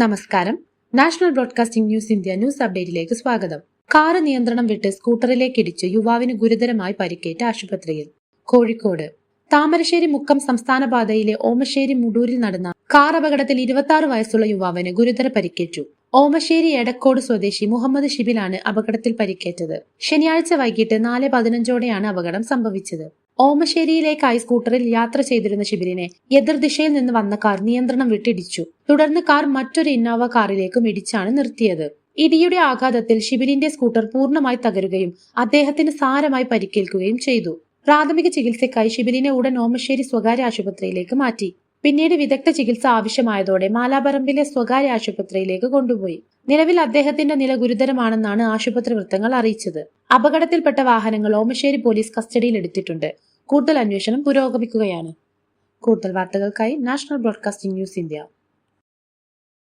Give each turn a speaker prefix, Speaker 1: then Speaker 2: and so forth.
Speaker 1: നമസ്കാരം. National broadcasting news India news അപ്ഡേറ്റിലേക്ക് സ്വാഗതം. Car നിയന്ത്രണം വിട്ട് സ്കൂട്ടറിലേക്ക് ഇടിച്ച് യുവാവിന് ഗുരുതരമായി പരിക്കേറ്റ് ആശുപത്രിയിൽ. കോഴിക്കോട്. താമരശ്ശേരി മുക്കം സംസ്ഥാന പാതയിലെ ഓമശ്ശേരി മുടൂരിൽ നടന്ന കാർ അപകടത്തിൽ ഇരുപത്തി വയസ്സുള്ള യുവാവിന് ഗുരുതര പരിക്കേറ്റു. ഓമശ്ശേരി എടക്കോട് സ്വദേശി മുഹമ്മദ് ഷിബിലാണ് അപകടത്തിൽ പരിക്കേറ്റത്. ശനിയാഴ്ച വൈകിട്ട് നാല് പതിനഞ്ചോടെയാണ് അപകടം സംഭവിച്ചത്. ഓമശ്ശേരിയിലേക്കായി സ്കൂട്ടറിൽ യാത്ര ചെയ്തിരുന്ന ശിബിരിനെ എതിർദിശയിൽ നിന്ന് വന്ന കാർ നിയന്ത്രണം വിട്ടിടിച്ചു. തുടർന്ന് കാർ മറ്റൊരു ഇന്നോവ കാറിലേക്കും ഇടിച്ചാണ് നിർത്തിയത്. ഇടിയുടെ ആഘാതത്തിൽ ശിബിരിന്റെ സ്കൂട്ടർ പൂർണമായി തകരുകയും അദ്ദേഹത്തിന് സാരമായി പരിക്കേൽക്കുകയും ചെയ്തു. പ്രാഥമിക ചികിത്സയ്ക്കായി ശിബിരിനെ ഉടൻ ഓമശ്ശേരി സ്വകാര്യ ആശുപത്രിയിലേക്ക് മാറ്റി. പിന്നീട് വിദഗ്ധ ചികിത്സ ആവശ്യമായതോടെ മാലാപറമ്പിലെ സ്വകാര്യ ആശുപത്രിയിലേക്ക് കൊണ്ടുപോയി. നിലവിൽ അദ്ദേഹത്തിന്റെ നില ഗുരുതരമാണെന്നാണ് ആശുപത്രി വൃത്തങ്ങൾ അറിയിച്ചത്. അപകടത്തിൽപ്പെട്ട വാഹനങ്ങൾ ഓമശ്ശേരി പോലീസ് കസ്റ്റഡിയിൽ എടുത്തിട്ടുണ്ട്. കൂടുതൽ അന്വേഷണം പുരോഗമിക്കുകയാണ്. കൂടുതൽ വാർത്തകൾക്കായി നാഷണൽ ബ്രോഡ്കാസ്റ്റിംഗ് ന്യൂസ് ഇന്ത്യ.